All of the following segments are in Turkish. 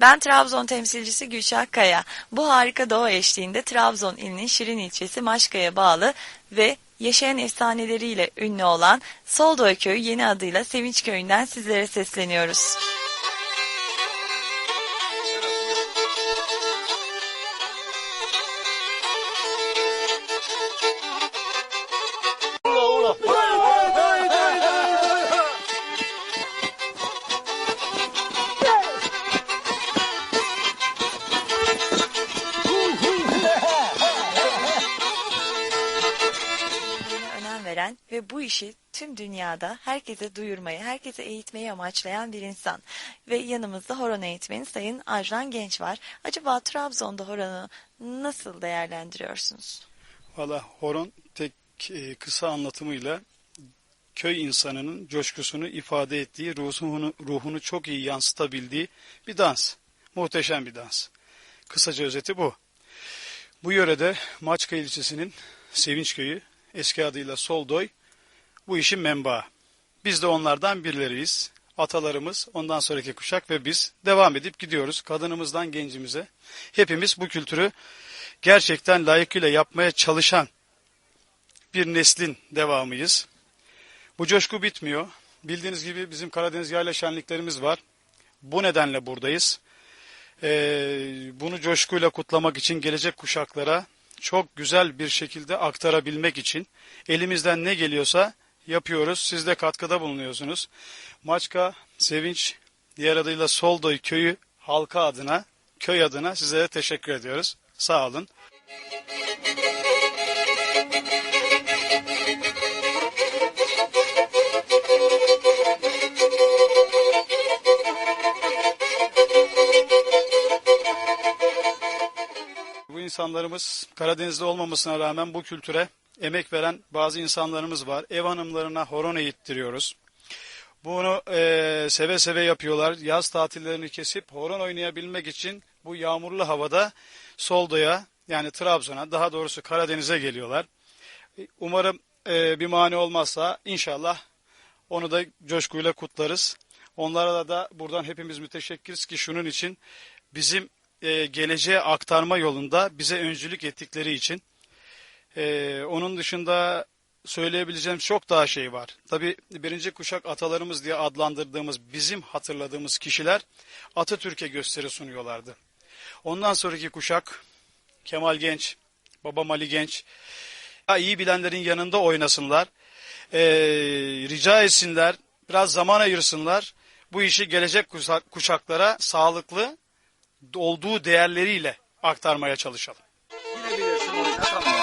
Ben Trabzon temsilcisi Gülşah Kaya. Bu harika doğa eşliğinde Trabzon ilinin Şirin ilçesi Maşka'ya bağlı ve yaşayan efsaneleriyle ünlü olan Soldoy Köyü yeni adıyla Sevinç Köyü'nden sizlere sesleniyoruz. Veren ve bu işi tüm dünyada herkese duyurmayı, herkese eğitmeyi amaçlayan bir insan. Ve yanımızda horon eğitmeni Sayın Ajran Genç var. Acaba Trabzon'da horonu nasıl değerlendiriyorsunuz? Valla horon tek e, kısa anlatımıyla köy insanının coşkusunu ifade ettiği, ruhunu, ruhunu çok iyi yansıtabildiği bir dans. Muhteşem bir dans. Kısaca özeti bu. Bu yörede Maçka ilçesinin Sevinç Köyü, eski adıyla Soldoy, bu işin menbaı. Biz de onlardan birileriyiz. Atalarımız, ondan sonraki kuşak ve biz devam edip gidiyoruz. Kadınımızdan gencimize. Hepimiz bu kültürü gerçekten layıkıyla yapmaya çalışan bir neslin devamıyız. Bu coşku bitmiyor. Bildiğiniz gibi bizim Karadeniz yayla şenliklerimiz var. Bu nedenle buradayız. Ee, bunu coşkuyla kutlamak için gelecek kuşaklara çok güzel bir şekilde aktarabilmek için elimizden ne geliyorsa yapıyoruz. Siz de katkıda bulunuyorsunuz. Maçka, Sevinç, diğer adıyla Soldoy köyü halka adına, köy adına size teşekkür ediyoruz. Sağ olun. İnsanlarımız Karadeniz'de olmamasına rağmen bu kültüre emek veren bazı insanlarımız var. Ev hanımlarına horon eğittiriyoruz. Bunu eee, seve seve yapıyorlar. Yaz tatillerini kesip horon oynayabilmek için bu yağmurlu havada Soldo'ya yani Trabzon'a daha doğrusu Karadeniz'e geliyorlar. Umarım eee, bir mani olmazsa inşallah onu da coşkuyla kutlarız. Onlara da buradan hepimiz müteşekkiriz ki şunun için bizim e, geleceğe aktarma yolunda bize öncülük ettikleri için. E, onun dışında söyleyebileceğim çok daha şey var. Tabi birinci kuşak atalarımız diye adlandırdığımız bizim hatırladığımız kişiler Atatürk'e gösteri sunuyorlardı. Ondan sonraki kuşak Kemal Genç, Babam Ali Genç iyi bilenlerin yanında oynasınlar. E, rica etsinler, biraz zaman ayırsınlar. Bu işi gelecek kuşak- kuşaklara sağlıklı olduğu değerleriyle aktarmaya çalışalım. Yine bilirsin oyna tamam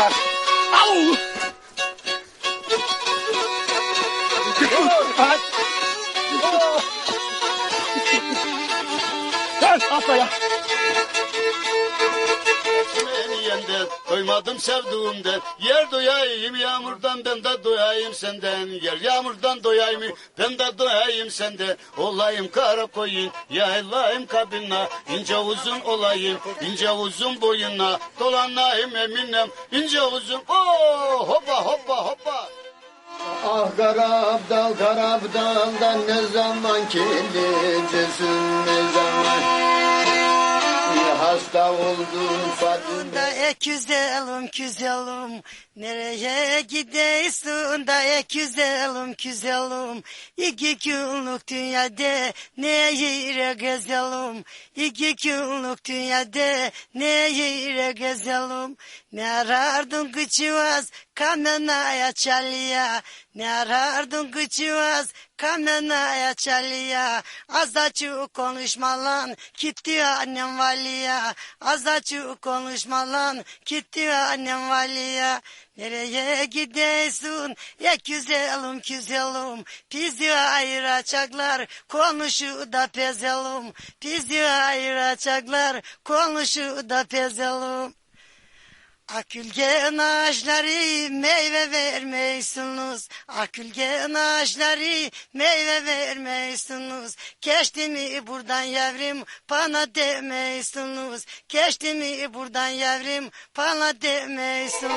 啊！呜！哎！啊！死呀！Yenden doymadım sevduğumden Yer doyayım yağmurdan ben de doyayım senden. Yer yağmurdan doyayım ben de doyayım senden. Olayım kara koyun yaylayım kabina ince uzun olayım ince uzun boyuna Dolanayım eminem ince uzun. Oh hoppa hoppa hoppa. Ah karabdal karabdaldan ne zaman geleceksin ne zaman hasta oldum Fadime. da e güzelim güzelim. Nereye gidiyorsun da e güzelim güzelim? İki günlük dünyada ne yere gezelim? İki günlük dünyada ne yere gezelim? Ne arardın kıçıvaz kamenaya çalıya? Ne arardın kıçıvaz kamenaya çalıya Az konuşma lan gitti annem valiya Az konuşma lan gitti annem valiya Nereye gidiyorsun ya güzelim güzelim Bizi ayıracaklar konuşu da pezelim Bizi ayıracaklar konuşu da pezelim Akülgen ağaçları meyve vermeysiniz. Akülgen ağaçları meyve vermeysiniz. Geçti mi buradan yavrum bana demeysiniz. Geçti mi buradan yavrum bana demeysiniz.